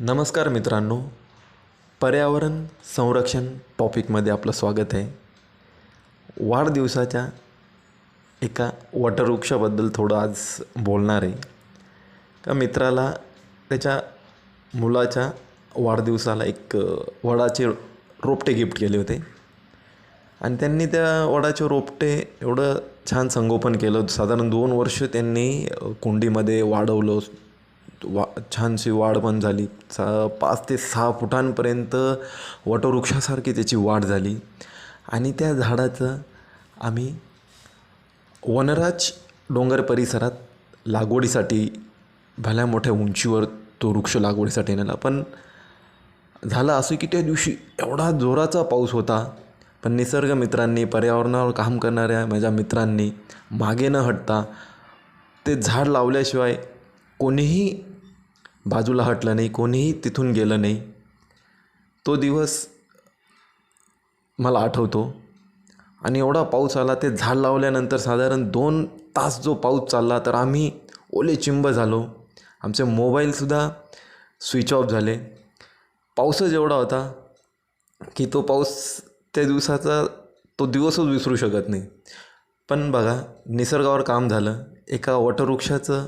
नमस्कार मित्रांनो. पर्यावरण संरक्षण टॉपिकमध्ये आपलं स्वागत आहे. वाढदिवसाच्या एका वटवृक्षाबद्दल थोडं आज बोलणार आहे. का मित्राला त्याच्या मुलाच्या वाढदिवसाला एक वडाचे रोपटे गिफ्ट केले होते. आणि त्यांनी त्या वडाचे रोपटे एवढं छान संगोपन केलं. साधारण दोन वर्ष त्यांनी कुंडीमध्ये वाढवलं. वा छानशी वाढ पण झाली. सा पाच ते सहा फुटांपर्यंत वटवृक्षासारखी त्याची वाढ झाली. आणि त्या झाडाचं आम्ही वनराज डोंगर परिसरात लागवडीसाठी भल्या मोठ्या उंचीवर तो वृक्ष लागवडीसाठी नेला. पण झालं असं की त्या दिवशी एवढा जोराचा पाऊस होता. पण निसर्ग मित्रांनी पर्यावरणावर काम करणाऱ्या माझ्या मित्रांनी मागे न हटता ते झाड लावल्याशिवाय कोणीही बाजूला हटलं नाही कोणीही तिथून गेलं नाही. तो दिवस मला आठवतो आणि एवढा पाऊस आला ते झाड लावल्यानंतर साधारण दोन तास जो पाऊस चालला तर आम्ही ओले चिंब झालो. आमचे मोबाईलसुद्धा स्विच ऑफ झाले. पाऊसच एवढा होता की तो पाऊस त्या दिवसाचा तो दिवसच विसरू शकत नाही. पण बघा निसर्गावर काम झालं. एका वटवृक्षाचं